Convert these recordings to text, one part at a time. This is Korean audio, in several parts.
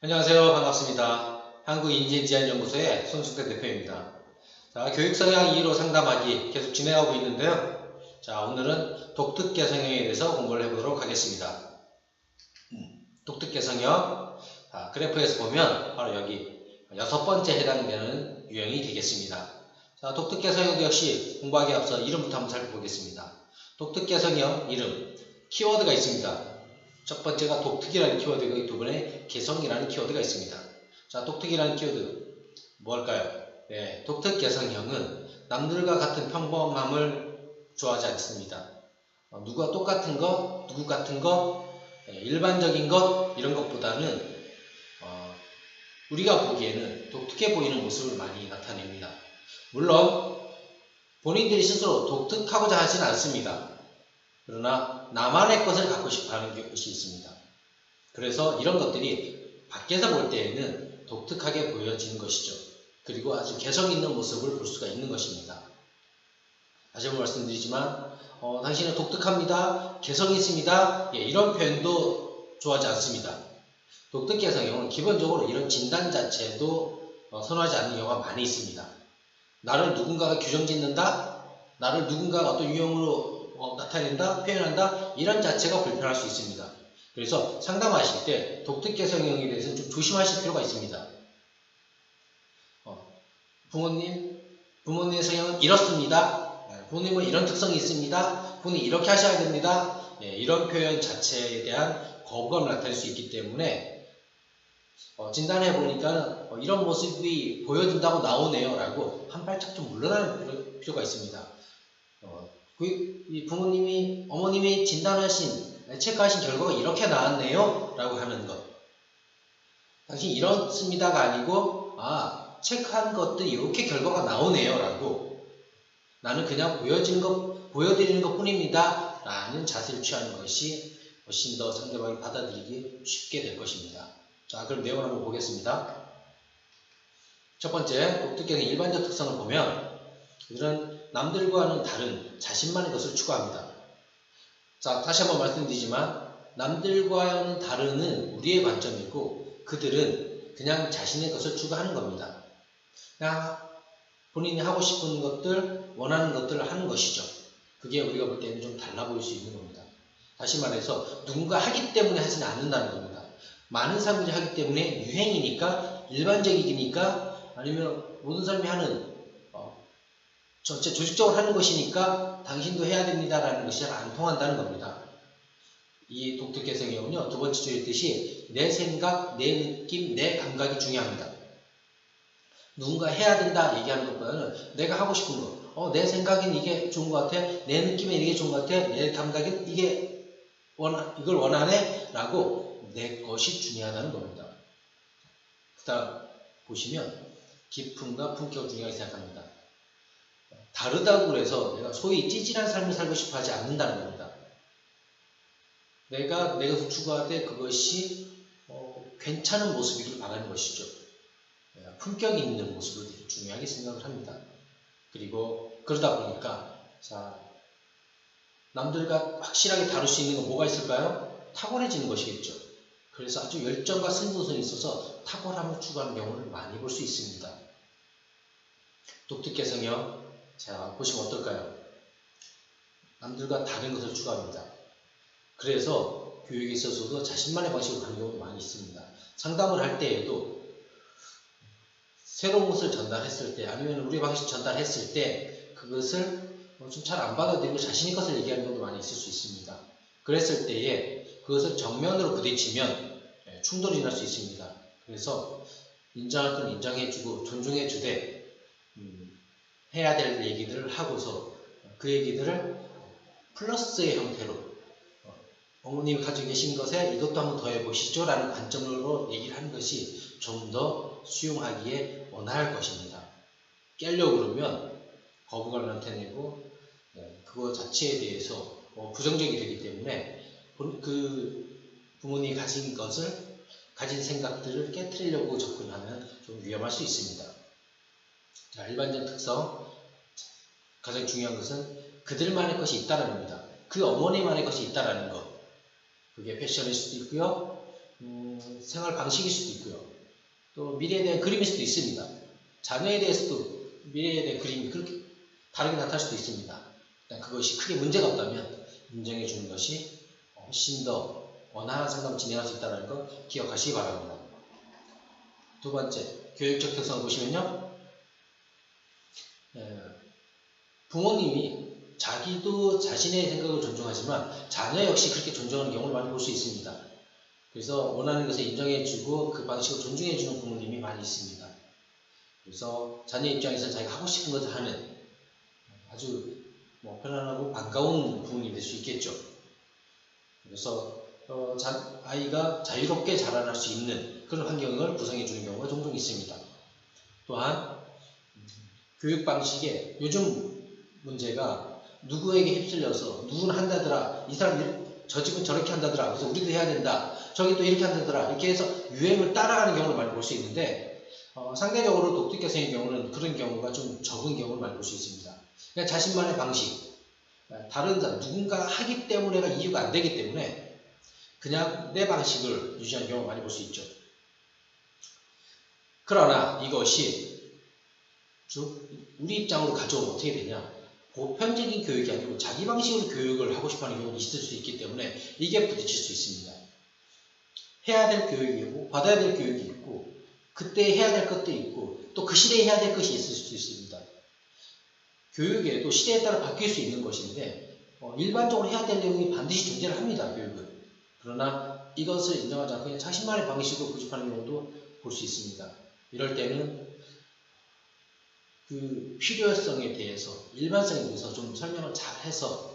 안녕하세요. 반갑습니다. 한국인재지원연구소의 손숙대 대표입니다. 자, 교육성향 2로 상담하기 계속 진행하고 있는데요. 자, 오늘은 독특개성형에 대해서 공부를 해보도록 하겠습니다. 음, 독특개성형, 자, 그래프에서 보면 바로 여기 여섯 번째 해당되는 유형이 되겠습니다. 자, 독특개성형도 역시 공부하기 앞서 이름부터 한번 살펴보겠습니다. 독특개성형 이름, 키워드가 있습니다. 첫 번째가 독특이라는 키워드가 두 번에 개성이라는 키워드가 있습니다. 자, 독특이라는 키워드 뭐 할까요? 네, 독특 개성형은 남들과 같은 평범함을 좋아하지 않습니다. 어, 누가 똑같은 것, 누구 같은 것, 네, 일반적인 것 이런 것보다는 어, 우리가 보기에는 독특해 보이는 모습을 많이 나타냅니다. 물론 본인들이 스스로 독특하고자 하지는 않습니다. 그러나 나만의 것을 갖고 싶어 하는 것이 있습니다. 그래서 이런 것들이 밖에서 볼 때에는 독특하게 보여지는 것이죠. 그리고 아주 개성 있는 모습을 볼 수가 있는 것입니다. 다시 한번 말씀드리지만 어, 당신은 독특합니다. 개성 있습니다. 예, 이런 표현도 좋아하지 않습니다. 독특 개성형은 기본적으로 이런 진단 자체도 어, 선호하지 않는 경우가 많이 있습니다. 나를 누군가가 규정 짓는다? 나를 누군가가 어떤 유형으로 어, 나타낸다, 표현한다 이런 자체가 불편할 수 있습니다. 그래서 상담하실 때 독특 개성형에 대해서 좀 조심하실 필요가 있습니다. 어, 부모님, 부모님의 성향은 이렇습니다. 네, 부모님은 이런 특성이 있습니다. 부모님 이렇게 하셔야 됩니다. 네, 이런 표현 자체에 대한 거부감을 나타낼 수 있기 때문에 어, 진단해 보니까 어, 이런 모습이 보여진다고 나오네요 라고 한 발짝 좀 물러나는 필요가 있습니다. 그 부모님이 어머님이 진단하신 체크하신 결과가 이렇게 나왔네요? 라고 하는 것. 당신 이렇습니다가 아니고 아 체크한 것들이 이렇게 결과가 나오네요? 라고. 나는 그냥 보여지는 것 보여드리는 것 뿐입니다. 라는 자세를 취하는 것이 훨씬 더 상대방이 받아들이기 쉽게 될 것입니다. 자 그럼 내용을 한번 보겠습니다. 첫 번째 독특계의 일반적 특성을 보면 그들은 남들과는 다른 자신만의 것을 추구합니다. 자, 다시 한번 말씀드리지만 남들과는 다른 우리의 관점이고 그들은 그냥 자신의 것을 추구하는 겁니다. 그냥 본인이 하고 싶은 것들, 원하는 것들을 하는 것이죠. 그게 우리가 볼 때는 좀 달라 보일 수 있는 겁니다. 다시 말해서 누군가 하기 때문에 하지는 않는다는 겁니다. 많은 사람들이 하기 때문에 유행이니까 일반적이니까 아니면 모든 사람이 하는 전체 조직적으로 하는 것이니까 당신도 해야 됩니다라는 것이 잘 안 통한다는 겁니다. 이 독특 개성형은요, 두 번째 줄에 있듯이 내 생각, 내 느낌, 내 감각이 중요합니다. 누군가 해야 된다 얘기하는 것보다는 내가 하고 싶은 거, 어, 내 생각엔 이게 좋은 것 같아, 내 느낌엔 이게 좋은 것 같아, 내 감각엔 이게 원하, 이걸 원하네? 라고 내 것이 중요하다는 겁니다. 그 다음 보시면 기품과 품격을 중요하게 생각합니다. 다르다고 그래서 내가 소위 찌질한 삶을 살고 싶어 하지 않는다는 겁니다. 내가 내가 추구할 때 그것이 어, 괜찮은 모습이길 바라는 것이죠. 품격 있는 모습을 중요하게 생각을 합니다. 그리고 그러다 보니까 자 남들과 확실하게 다룰 수 있는 건 뭐가 있을까요? 탁월해지는 것이겠죠. 그래서 아주 열정과 승부성이 있어서 탁월함을 추구하는 경우를 많이 볼 수 있습니다. 독특개성형 자, 보시면 어떨까요? 남들과 다른 것을 추구합니다. 그래서 교육에 있어서도 자신만의 방식으로 가는 경우도 많이 있습니다. 상담을 할 때에도 새로운 것을 전달했을 때 아니면 우리 방식 전달했을 때 그것을 좀 잘 안 받아들이고 자신의 것을 얘기하는 경우도 많이 있을 수 있습니다. 그랬을 때에 그것을 정면으로 부딪히면 예, 충돌이 날 수 있습니다. 그래서 인정할 건 인정해주고 존중해주되 해야 될 얘기들을 하고서 그 얘기들을 플러스의 형태로 어, 어머님이 가지고 계신 것에 이것도 한번 더 해보시죠 라는 관점으로 얘기를 하는 것이 좀 더 수용하기에 원활할 것입니다. 깨려고 그러면 거부감을 나타내고 네, 그거 자체에 대해서 어, 부정적이 되기 때문에 그 부모님이 가진 것을 가진 생각들을 깨뜨리려고 접근하면 좀 위험할 수 있습니다. 자, 일반적 특성. 가장 중요한 것은 그들만의 것이 있다는 겁니다. 그 어머니만의 것이 있다는 것. 그게 패션일 수도 있고요. 음, 음, 생활 방식일 수도 있고요. 또 미래에 대한 그림일 수도 있습니다. 자녀에 대해서도 미래에 대한 그림이 그렇게 다르게 나타날 수도 있습니다. 일단 그것이 크게 문제가 없다면 인정해 주는 것이 훨씬 더 원활한 상담을 진행할 수 있다는 거 기억하시기 바랍니다. 두 번째, 교육적 특성을 보시면요. 에, 부모님이 자기도 자신의 생각을 존중하지만 자녀 역시 그렇게 존중하는 경우를 많이 볼 수 있습니다. 그래서 원하는 것을 인정해주고 그 방식을 존중해주는 부모님이 많이 있습니다. 그래서 자녀 입장에서 자기가 하고 싶은 것을 하는 아주 뭐 편안하고 반가운 부모님이 될 수 있겠죠. 그래서 어, 자, 아이가 자유롭게 자라날 수 있는 그런 환경을 구성해 주는 경우가 종종 있습니다. 또한 교육 방식에 요즘 문제가 누구에게 휩쓸려서 누구는 한다더라 이 사람 저 집은 저렇게 한다더라 그래서 우리도 해야 된다 저기 또 이렇게 한다더라 이렇게 해서 유행을 따라가는 경우를 많이 볼 수 있는데 어, 상대적으로 독특교생의 경우는 그런 경우가 좀 적은 경우를 많이 볼 수 있습니다. 그냥 자신만의 방식 다른 사람 누군가 하기 때문에가 이유가 안 되기 때문에 그냥 내 방식을 유지하는 경우를 많이 볼 수 있죠. 그러나 이것이 즉 우리 입장으로 가져오면 어떻게 되냐 보편적인 교육이 아니고 자기 방식으로 교육을 하고 싶어하는 경우가 있을 수 있기 때문에 이게 부딪힐 수 있습니다. 해야 될 교육이고 받아야 될 교육이 있고 그때 해야 될 것도 있고 또 그 시대에 해야 될 것이 있을 수도 있습니다. 교육에도 시대에 따라 바뀔 수 있는 것인데 어, 일반적으로 해야 될 내용이 반드시 존재를 합니다. 교육은. 그러나 이것을 인정하지 않고 그냥 자신만의 방식으로 고집하는 경우도 볼 수 있습니다. 이럴 때는 그 필요성에 대해서 일반성에 대해서 좀 설명을 잘 해서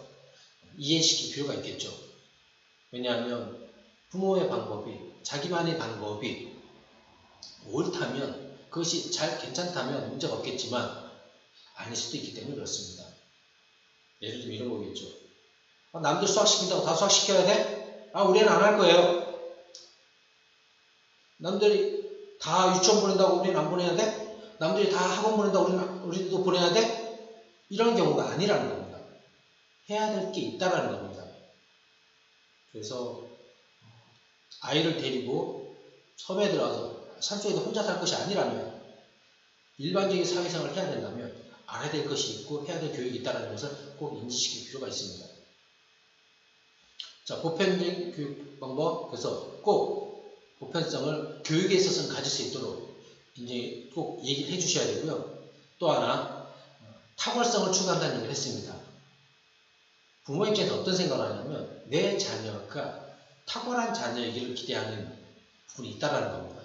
이해시킬 필요가 있겠죠. 왜냐하면 부모의 방법이 자기만의 방법이 옳다면 그것이 잘 괜찮다면 문제가 없겠지만 아닐 수도 있기 때문에 그렇습니다. 예를 들면 이런 거겠죠. 아, 남들 수학 시킨다고 다 수학 시켜야 돼? 아 우리는 안 할 거예요. 남들이 다 유치원 보낸다고 우리는 안 보내야 돼? 남들이 다 학원 보낸다고 우리는, 우리도 보내야 돼? 이런 경우가 아니라는 겁니다. 해야 될 게 있다라는 겁니다. 그래서 아이를 데리고 섬에 들어가서 산속에서 혼자 살 것이 아니라면 일반적인 사회생활을 해야 된다면 알아야 될 것이 있고 해야 될 교육이 있다는 것을 꼭 인지시킬 필요가 있습니다. 자, 보편적인 교육 방법 그래서 꼭 보편성을 교육에 있어서는 가질 수 있도록 이제 꼭 얘기를 해 주셔야 되고요. 또 하나 탁월성을 추구한다는 얘기를 했습니다. 부모 입장에서 어떤 생각을 하냐면 내 자녀가 탁월한 자녀이기를 기대하는 부분이 있다라는 겁니다.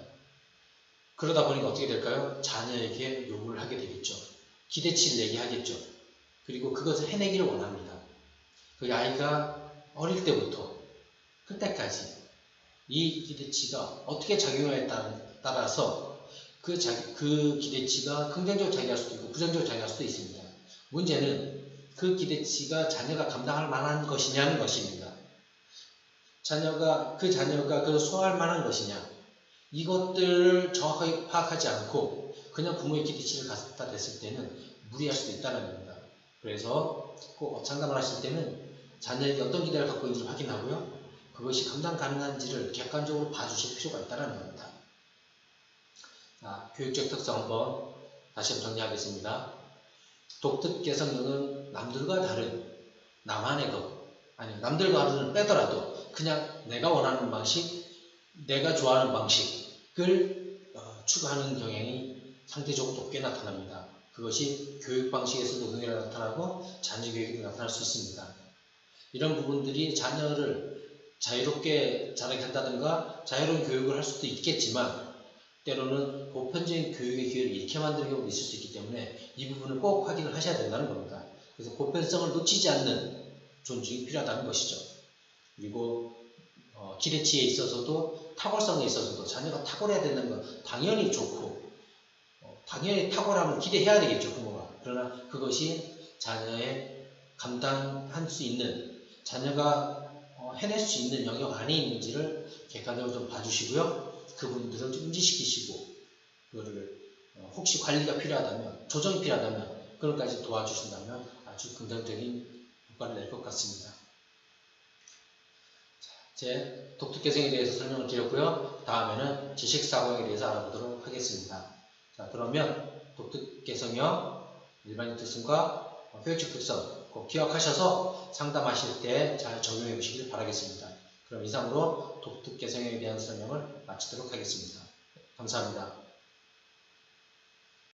그러다 보니까 어떻게 될까요? 자녀에게 요구를 하게 되겠죠. 기대치를 얘기하겠죠. 그리고 그것을 해내기를 원합니다. 그 아이가 어릴 때부터 그때까지 이 기대치가 어떻게 작용하에 따라서 그, 자기, 그 기대치가 긍정적으로 작용할 수도 있고 부정적으로 작용할 수도 있습니다. 문제는 그 기대치가 자녀가 감당할 만한 것이냐는 것입니다. 자녀가 그 자녀가 그걸 소화할 만한 것이냐 이것들을 정확하게 파악하지 않고 그냥 부모의 기대치를 갖다 댔을 때는 무리할 수도 있다는 겁니다. 그래서 꼭 상담을 하실 때는 자녀에게 어떤 기대를 갖고 있는지 확인하고요. 그것이 감당 가능한지를 객관적으로 봐주실 필요가 있다는 겁니다. 자, 교육적 특성 한번 다시 한번 정리하겠습니다. 독특 개성형은 남들과 다른 나만의 것, 아니 남들과 다른 빼더라도 그냥 내가 원하는 방식, 내가 좋아하는 방식을 어, 추구하는 경향이 상대적으로 높게 나타납니다. 그것이 교육 방식에서도 능히 나타나고 자녀 교육에 나타날 수 있습니다. 이런 부분들이 자녀를 자유롭게 자라게 한다든가 자유로운 교육을 할 수도 있겠지만 때로는 보편적인 교육의 기회를 잃게 만드는 경우도 있을 수 있기 때문에 이 부분을 꼭 확인을 하셔야 된다는 겁니다. 그래서 보편성을 놓치지 않는 존중이 필요하다는 것이죠. 그리고 어, 기대치에 있어서도 탁월성에 있어서도 자녀가 탁월해야 된다는 건 당연히 좋고 어, 당연히 탁월함을 기대해야 되겠죠 부모가 그러나 그것이 자녀의 감당할 수 있는 자녀가 어, 해낼 수 있는 영역 안에 있는지를 객관적으로 좀 봐주시고요 그분들을 좀 인지시키시고 그거를 어, 혹시 관리가 필요하다면 조정이 필요하다면 그것까지 도와주신다면 아주 긍정적인 효과를 낼 것 같습니다. 제 독특 개성에 대해서 설명을 드렸고요. 다음에는 지식 사고에 대해서 알아보도록 하겠습니다. 자, 그러면 독특 개성형 일반적 특성과 표현적 특성 꼭 기억하셔서 상담하실 때 잘 적용해 보시길 바라겠습니다. 그럼 이상으로 독특 개성에 대한 설명을 마치도록 하겠습니다. 감사합니다.